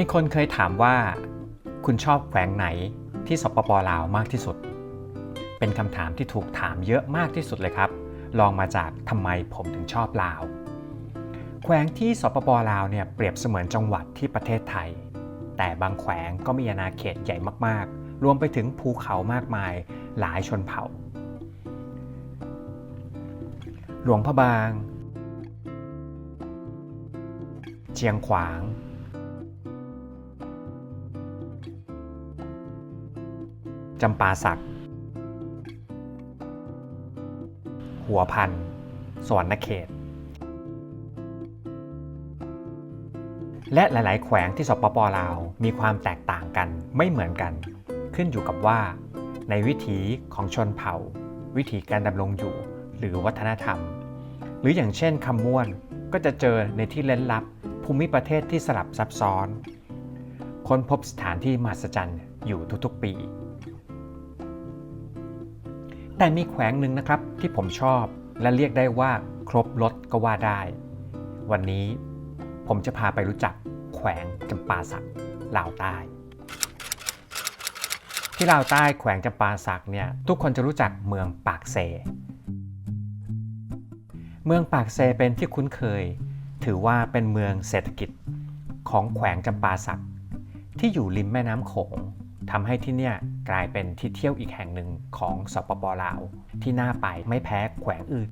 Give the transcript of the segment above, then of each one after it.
มีคนเคยถามว่า คุณชอบแขวงไหนที่สปปลาวมากที่สุด เป็นคำถามที่ถูกถามเยอะมากที่สุดเลยครับ ลองมาจากทำไมผมถึงชอบลาว แขวงที่สปปลาวเนี่ยเปรียบเสมือนจังหวัดที่ประเทศไทย แต่บางแขวงก็มีอาณาเขตใหญ่มากๆ รวมไปถึงภูเขามากมายหลายชนเผ่า หลวงพระบาง เชียงขวาง จำปาสัก หัวพัน สวรรณเขต และหลาย ๆ แขวงที่สปปลาว มีความแตกต่างกันไม่เหมือนกัน ขึ้นอยู่กับว่า ในวิถีของชนเผ่า วิถีการดำรงอยู่ หรือวัฒนธรรม หรืออย่างเช่นคำม่วนก็จะเจอในที่เล้นลับ ภูมิประเทศที่สลับซับซ้อน ค้นพบสถานที่มหัศจรรย์อยู่ทุกๆปี แต่มีแขวงหนึ่งนะครับที่ผมชอบและเรียกได้ว่าครบรถก็ว่าได้ วันนี้ผมจะพาไปรู้จักแขวงจำปาสักลาวใต้ ที่ลาวใต้แขวงจำปาสักเนี่ยทุกคนจะรู้จักเมืองปากเซ เมืองปากเซเป็นที่คุ้นเคย ถือว่าเป็นเมืองเศรษฐกิจของแขวงจำปาสักที่อยู่ริมแม่น้ำโขงทำให้ที่เนี่ย กลายเป็นที่เที่ยวอีกแห่งหนึ่งของสปปลาว ที่น่าไปไม่แพ้แขวงอื่น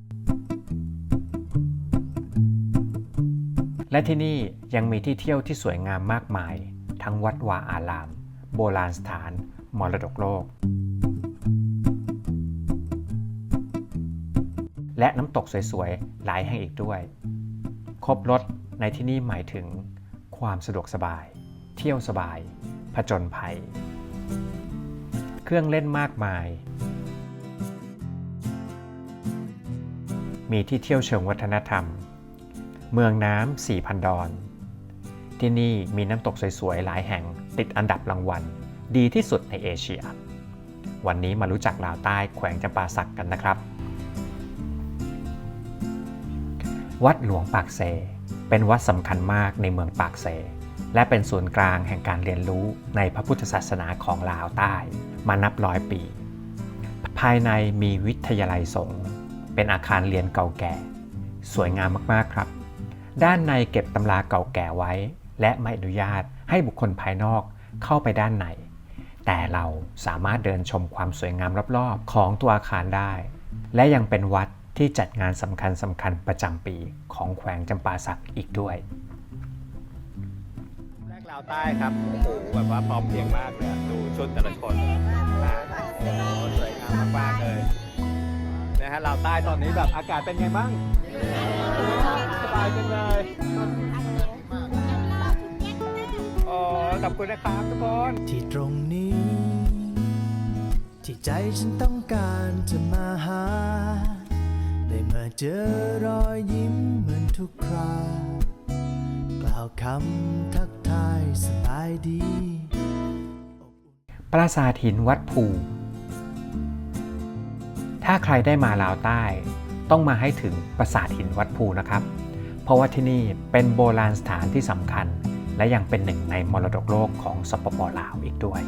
และที่นี่ยังมีที่เที่ยวที่สวยงามมากมาย ทั้งวัดวาอาราม โบราณสถาน มรดกโลก และน้ำตกสวยๆ หลายแห่งอีกด้วย ครบรถในที่นี่หมายถึงความสะดวกสบาย เที่ยวสบาย ผจญภัย เครื่องเล่นมากมาย มีที่เที่ยวเชิงวัฒนธรรม เมืองน้ำสี่พันดอน ที่นี่มีน้ำตกสวยๆ หลายแห่งติดอันดับรางวัล ดีที่สุดในเอเชีย วันนี้มารู้จักลาวใต้แขวงจำปาสักกันนะครับ วัดหลวงปากเซ เป็นวัดสำคัญมากในเมืองปากเซและเป็นศูนย์กลางแห่งการเรียนรู้ในพระพุทธศาสนาของลาวใต้ มานับร้อยปี ภายในมีวิทยาลัยสงฆ์เป็นอาคารเรียนเก่าแก่ สวยงามมากๆครับ ด้านในเก็บตำราเก่าแก่ไว้ และไม่อนุญาตให้บุคคลภายนอกเข้าไปด้านใน แต่เราสามารถเดินชมความสวยงามรอบๆ ของตัวอาคารได้ และยังเป็นวัดที่จัดงานสำคัญสำคัญประจำปีของแขวงจำปาสักอีกด้วยาวใต้ครับโอ้โหแบบว่าพร้อมเพรียงมากเลยอะดูชุดแต่ละคนนะโอ้โหสวยงามมากๆเลยนะฮะลาวใต้ตอนนี้แบบอากาศเป็นไงบ้างสบายจังเลยโอ้ขอบคุณนะครับทุกคน ที่ตรงนี้ ที่ใจฉันต้องการจะมาหา ได้มาเจอรอยยิ้มเหมือนทุกคราวกล่าวคำทักายสบายดี ปราสาทหินวัดภู ถ้าใครได้มาลาวใต้ ต้องมาให้ถึงปราสาทหินวัดภูนะครับ เพราะว่าที่นี่เป็นโบราณสถานที่สำคัญ และยังเป็นหนึ่งในมรดกโลกของสปปลาวอีกด้วย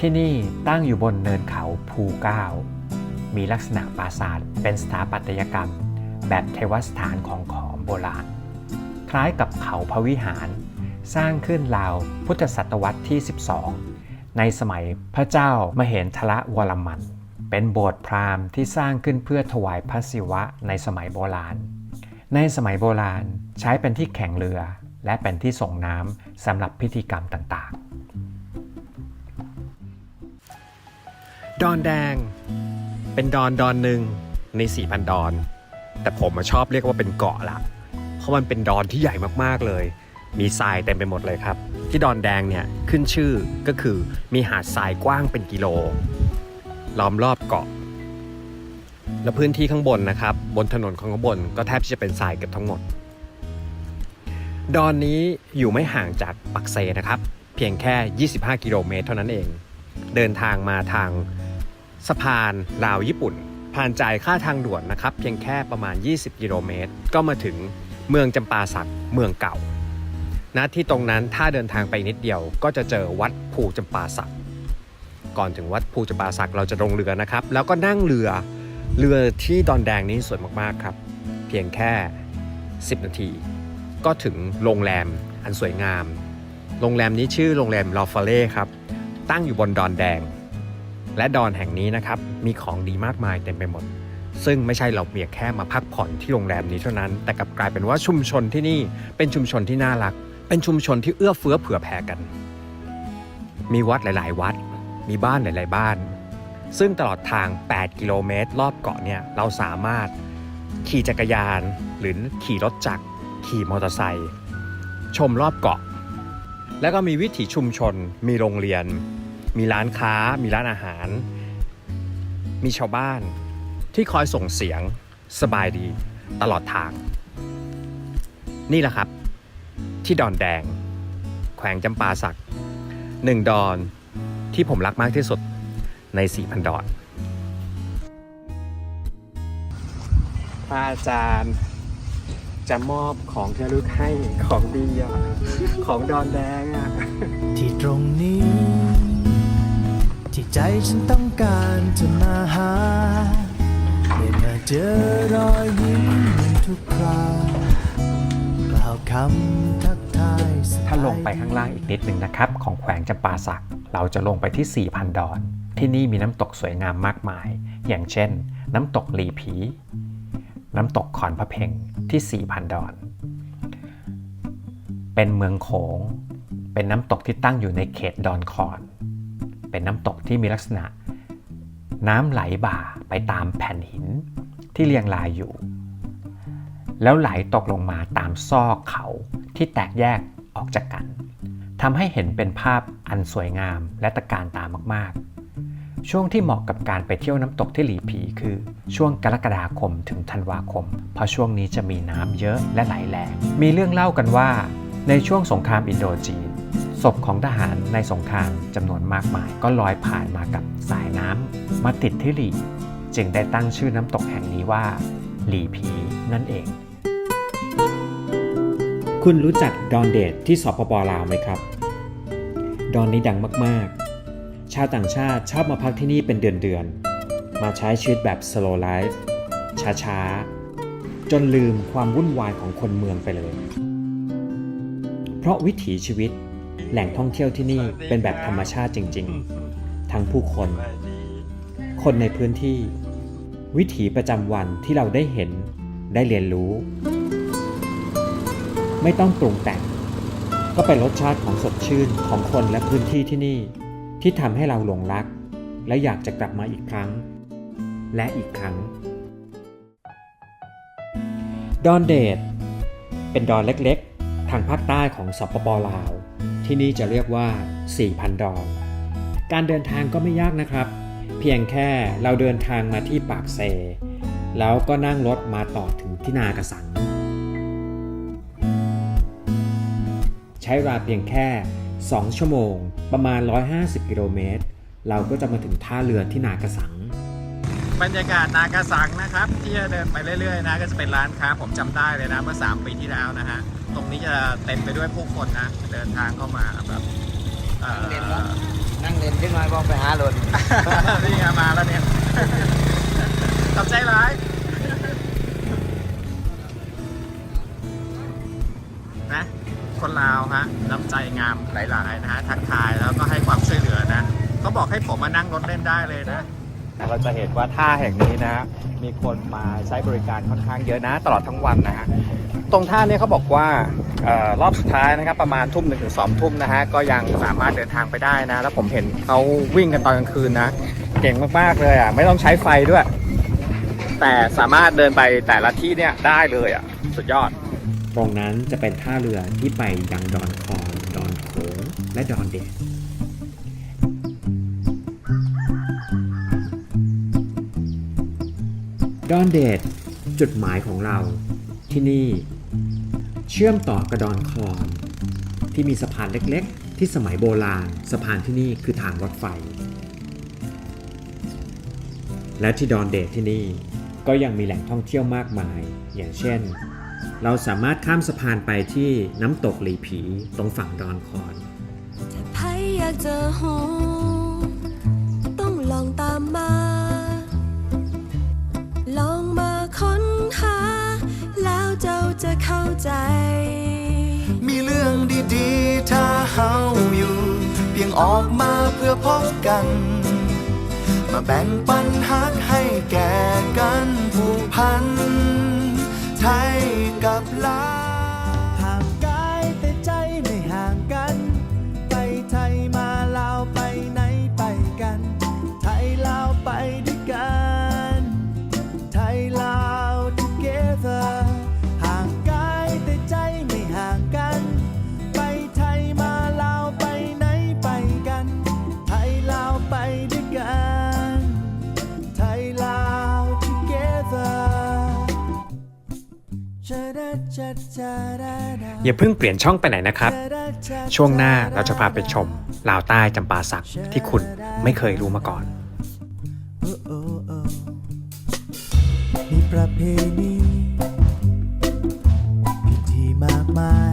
ที่นี่ตั้งอยู่บนเนินเขาภูเก้า มีลักษณะปราสาทเป็นสถาปัตยกรรม แบบเทวสถานของขอมโบราณ คล้ายกับเขาพระวิหาร สร้างขึ้นราวพุทธศตวรรษที่ 12 ในสมัยพระเจ้ามเหนทรวรมัน เป็นโบสถ์พราหมณ์ที่สร้างขึ้นเพื่อถวายพระศิวะในสมัยโบราณ ในสมัยโบราณใช้เป็นที่แข่งเรือ และเป็นที่ส่งน้ำสำหรับพิธีกรรมต่างๆ ดอนแดง เป็นดอนดอนหนึ่งใน 4,000 ดอน แต่ผมชอบเรียกว่าเป็นเกาะละ เพราะมันเป็นดอนที่ใหญ่มากๆเลย มีทรายเต็มไปหมดเลยครับ ที่ดอนแดงเนี่ยขึ้นชื่อก็คือมีหาดทรายกว้างเป็นกิโล ล้อมรอบเกาะ และพื้นที่ข้างบนนะครับ บนถนนของข้างบนก็แทบจะเป็นทรายเกือบทั้งหมด ดอนนี้อยู่ไม่ห่างจากปักเซนะครับ เพียงแค่ 25 กิโลเมตรเท่านั้นเอง เดินทางมาทางสะพานลาวญี่ปุ่น ผ่านจ่ายค่าทางด่วนนะครับ เพียงแค่ประมาณ 20 กิโลเมตร ก็มาถึงเมืองจำปาสักเมืองเก่าณที่ตรงนั้นถ้าเดินทางไปนิดเดียว ก็จะเจอวัดภูจำปาสักก่อนถึงวัดภูจำปาสักเราจะลงเรือนะครับ แล้วก็นั่งเรือเรือที่ดอนแดงนี้สวยมากๆครับ เพียงแค่ 10 นาที ก็ถึงโรงแรมอันสวยงาม โรงแรมนี้ชื่อโรงแรมลอฟาเล่ครับ ตั้งอยู่บนดอนแดง และดอนแห่งนี้นะครับมีของดีมากมายเต็มไปหมด ซึ่งไม่ใช่เราเพียงแค่มาพักผ่อนที่โรงแรมนี้เท่านั้น แต่กลับกลายเป็นว่าชุมชนที่นี่เป็นชุมชนที่น่ารัก เป็นชุมชนที่เอื้อเฟื้อเผื่อแผ่กัน มีวัดหลาย ๆ วัด มีบ้านหลาย ๆ บ้าน ซึ่งตลอดทาง 8 กิโลเมตร รอบเกาะเนี่ยเราสามารถขี่จักรยาน หรือขี่รถจักร ขี่มอเตอร์ไซค์ชมรอบเกาะ แล้วก็มีวิถีชุมชน มีโรงเรียน มีร้านค้า มีร้านอาหาร มีชาวบ้านที่คอยส่งเสียงสบายดีตลอดทาง นี่แหละครับ ที่ดอนแดง แขวงจำปาสักหนึ่งดอนที่ผมรักมากที่สุดใน 4,000 ดอนพระอาจารย์จะมอบของที่ระลึกให้ของดีอะของดอนแดงอะที่ตรงนี้ที่ ใจฉันต้องการจะมาหาได้มาเจอรอยยิ้มเหมือนทุกคราวกล่าวคำทักทายสบยถ้าลงไปข้างล่างอีกนิดหนึ่งนะครับ ของแขวงจำปาสัก เราจะลงไปที่ 4,000 ดอน ที่นี่มีน้ำตกสวยงามมากมาย อย่างเช่น น้ำตกหลีผี น้ำตกขอนพระเพ็งที่ 4,000 ดอน เป็นเมืองโขง เป็นน้ำตกที่ตั้งอยู่ในเขตดอนคอน เป็นน้ำตกที่มีลักษณะ น้ำไหลบ่าไปตามแผ่นหินที่เรียงรายอยู่ แล้วไหลตกลงมาตามซอกเขาที่แตกแยกออกจากกันทำให้เห็นเป็นภาพอันสวยงามและตะการตามากๆ ช่วงที่เหมาะกับการไปเที่ยวน้ำตกที่หลีผีคือช่วงกรกฎาคมถึงธันวาคม เพราะช่วงนี้จะมีน้ำเยอะและไหลแรงมีเรื่องเล่ากันว่า ในช่วงสงครามอินโดจีน ศพของทหารในสงครามจำนวนมากมายก็ลอยผ่านมากับสายน้ำมาติดที่หลี จึงได้ตั้งชื่อน้ำตกแห่งนี้ว่า หลีผีนั่นเอง คุณรู้จักดอนเดทที่สปปลาวไหมครับ ดอนนี้ดังมากๆ ชาวต่างชาติชอบมาพักที่นี่เป็นเดือนๆ มาใช้ชีวิตแบบ slow life ช้าๆ จนลืมความวุ่นวายของคนเมืองไปเลย เพราะวิถีชีวิต แหล่งท่องเที่ยวที่นี่เป็นแบบธรรมชาติจริง ๆ ทั้งผู้คน คนในพื้นที่ วิถีประจำวันที่เราได้เห็นได้เรียนรู้ ไม่ต้องปรุงแต่ง ก็เป็นรสชาติของสดชื่นของคนและพื้นที่ที่นี่ ที่ทำให้เราหลงรัก และอยากจะกลับมาอีกครั้ง และอีกครั้ง ดอนเดดเป็นดอนเล็กๆ ทางภาคใต้ของสปปลาว ที่นี่จะเรียกว่า 4,000 ดอน การเดินทางก็ไม่ยากนะครับ เพียงแค่เราเดินทางมาที่ปากเซ แล้วก็นั่งรถมาต่อถึงที่นากระสัง ใช้เวลาเพียงแค่ 2 ชั่วโมง ประมาณ 150 กิโลเมตร เราก็จะมาถึงท่าเรือที่นากระสังบรรยากาศนากาสังนะครับ ที่จะเดินไปเรื่อยๆนะก็จะเป็นร้านค้าผมจำได้เลยนะเมื่อ 3 ปีที่แล้วนะฮะ ตรงนี้จะเต็มไปด้วยผู้คนนะ เดินทางเข้ามาแบบเอ่อเรียนวะนั่งเล่นขึ้นมาบอกไปหาหล่นนี่ไงมาแล้วเนี่ยขอบใจร้ายนะคนลาวฮะน้ำใจงามหลาย ๆ นะฮะทักทายแล้วก็ให้ความช่วยเหลือนะเขาบอกให้ผมมานั่งรถเล่นได้เลยนะ เราจะเห็นว่าท่าแห่งนี้นะมีคนมาใช้บริการค่อนข้างเยอะนะตลอดทั้งวันนะฮะตรงท่าเนี้เขาบอกว่าออรอบสุดท้ายนะครับประมาณทุ่มหนึ่งถึงสองทุ่มนะฮะก็ยังสามารถเดินทางไปได้นะ แล้วผมเห็นเขาวิ่งกันตอนกลางคืนนะ เก่งมากๆเลยอะไม่ต้องใช้ไฟด้วย แต่สามารถเดินไปแต่ละที่เนี่ยได้เลยอะสุดยอด ตรงนั้นจะเป็นท่าเรือที่ไปยังดอนคอนดอนโขงและดอนเดด ดอนเดดจุดหมายของเราที่นี่ เชื่อมต่อกับดอนคอนที่มีสะพานเล็กๆ ที่สมัยโบราณสะพานที่นี่คือทางรถไฟ และที่ดอนเดทที่นี่ก็ยังมีแหล่งท่องเที่ยวมากมาย อย่างเช่น เราสามารถข้ามสะพานไปที่น้ำตกหลีผีตรงฝั่งดอนคอนถ้าใครอยากเจอหอต้องลองตามมา ใจ มีเรื่องดีๆ ถ้าเฮาอยู่ เพียงออกมาเพื่อพบกัน มาแบ่งปันฮักให้แก่กันผูกพัน ไทยกับลาว อย่าเพิ่งเปลี่ยนช่องไปไหนนะครับ ช่วงหน้าเราจะพาไปชมลาวใต้จำปาสักที่คุณไม่เคยรู้มาก่อน มีประเพณีพิธีมากมาย